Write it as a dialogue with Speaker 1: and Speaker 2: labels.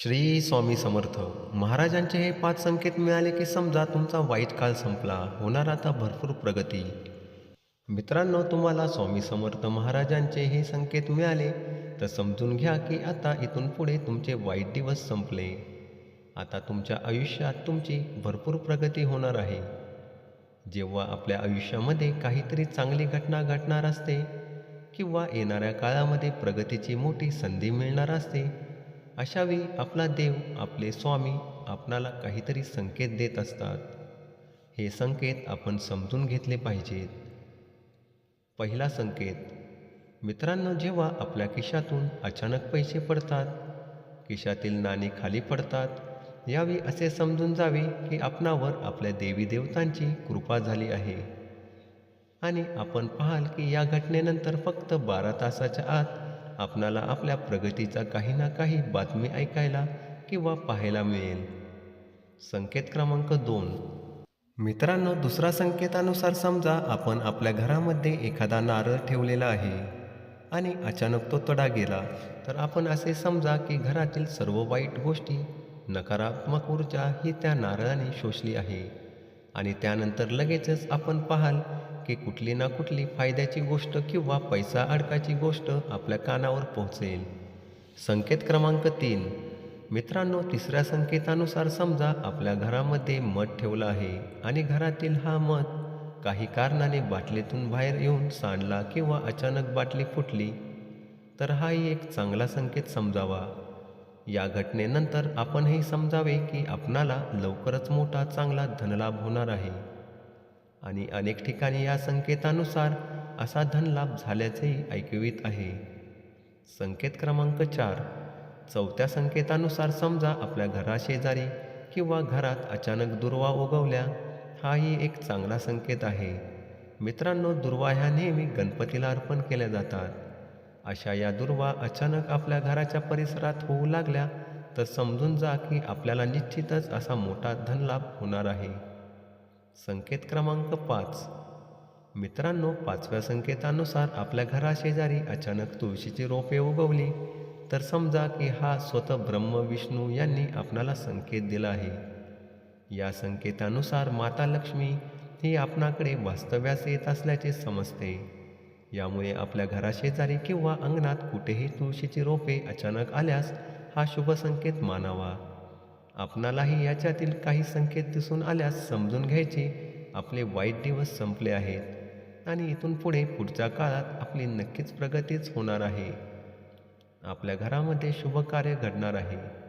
Speaker 1: श्री स्वामी समर्थ महाराजांचे हे पाच संकेत मिळाले की समजा तुमचा वाईट काळ संपला होणार आता भरपूर प्रगती. मित्रांनो तुम्हाला स्वामी समर्थ महाराजांचे हे संकेत मिळाले तर समजून घ्या की आता इथून पुढे तुमचे वाईट दिवस संपले. आता तुमच्या आयुष्यात तुमची भरपूर प्रगती होणार आहे. जेव्हा आपल्या आयुष्यामध्ये काहीतरी चांगली घटना घटणार असते किंवा येणाऱ्या काळामध्ये प्रगतीची मोठी संधी मिळणार असते अशावेळी आपला देव आपले स्वामी आपणाला काहीतरी संकेत देत असतात. हे संकेत आपण समजून घेतले पाहिजेत. पहिला संकेत मित्रांनो जेव्हा आपल्या खिशातून अचानक पैसे पडतात खिशातील नाणी खाली पडतात यावे असे समजून जावे की आपणावर आपल्या देवी देवतांची कृपा झाली आहे. आणि आपण पाहाल की या घटनेनंतर फक्त बारा तासाच्या आत आपणाला आपल्या प्रगतीचा काही ना काही बातमी ऐकायला किंवा पाहायला मिळेल. संकेत क्रमांक दोन. मित्रांनो दुसरा संकेतानुसार समजा आपण आपल्या घरामध्ये एखादा नारळ ठेवलेला आहे आणि अचानक तो तडा गेला तर आपण असे समजा की घरातील सर्व वाईट गोष्टी नकारात्मक ऊर्जा ही त्या नारळाने शोषली आहे. आणि त्यानंतर लगेचच आपण पाहाल की कुठली ना कुठली फायद्याची गोष्ट किंवा पैसा अडकाची गोष्ट आपल्या कानावर पोहोचेल. संकेत क्रमांक तीन. मित्रांनो तिसऱ्या संकेतानुसार समजा आपल्या घरामध्ये मध ठेवला आहे आणि घरातील हा मध काही कारणाने बाटलीतून बाहेर येऊन सांडला किंवा अचानक बाटली फुटली तर हाही एक चांगला संकेत समजावा. या घटनेनंतर आपणही समजावे की आपणाला लवकरच मोठा चांगला धनलाभ होणार आहे. आणि अनेक ठिकाणी या संकेतानुसार असा धनलाभ झाल्याचेही ऐकवीत आहे. संकेत क्रमांक चार. चौथ्या संकेतानुसार समजा आपल्या घराशेजारी किंवा घरात अचानक दुर्वा उगवल्या हाही एक चांगला संकेत आहे. मित्रांनो दुर्वा ह्या नेहमी गणपतीला अर्पण केल्या जातात. अशा या दुर्वा अचानक आपल्या घराच्या परिसरात होऊ लागल्या तर समजून जा की आपल्याला निश्चितच असा मोठा धनलाभ होणार आहे. संकेत क्रमांक पाच. मित्रांनो पाचव्या संकेतानुसार आपल्या घराशेजारी अचानक तुळशीची रोपे उगवली. तर समजा की हा स्वतः ब्रह्म विष्णू यांनी आपणाला संकेत दिला आहे. या संकेतानुसार माता लक्ष्मी ही आपणाकडे वास्तव्यास येत असल्याचे समजते. यामुळे आपल्या घराशेजारी किंवा अंगणात कुठेही तुळशीची रोपे अचानक आल्यास हा शुभ संकेत मानावा. आपणालाही याच्यातील काही संकेत दिसून आल्यास समजून घ्यायचे. आपले वाईट दिवस संपले आहेत आणि इथून पुढे पुढच्या काळात आपली नक्कीच प्रगतीच होणार आहे. आपल्या घरामध्ये शुभ कार्य घडणार आहे.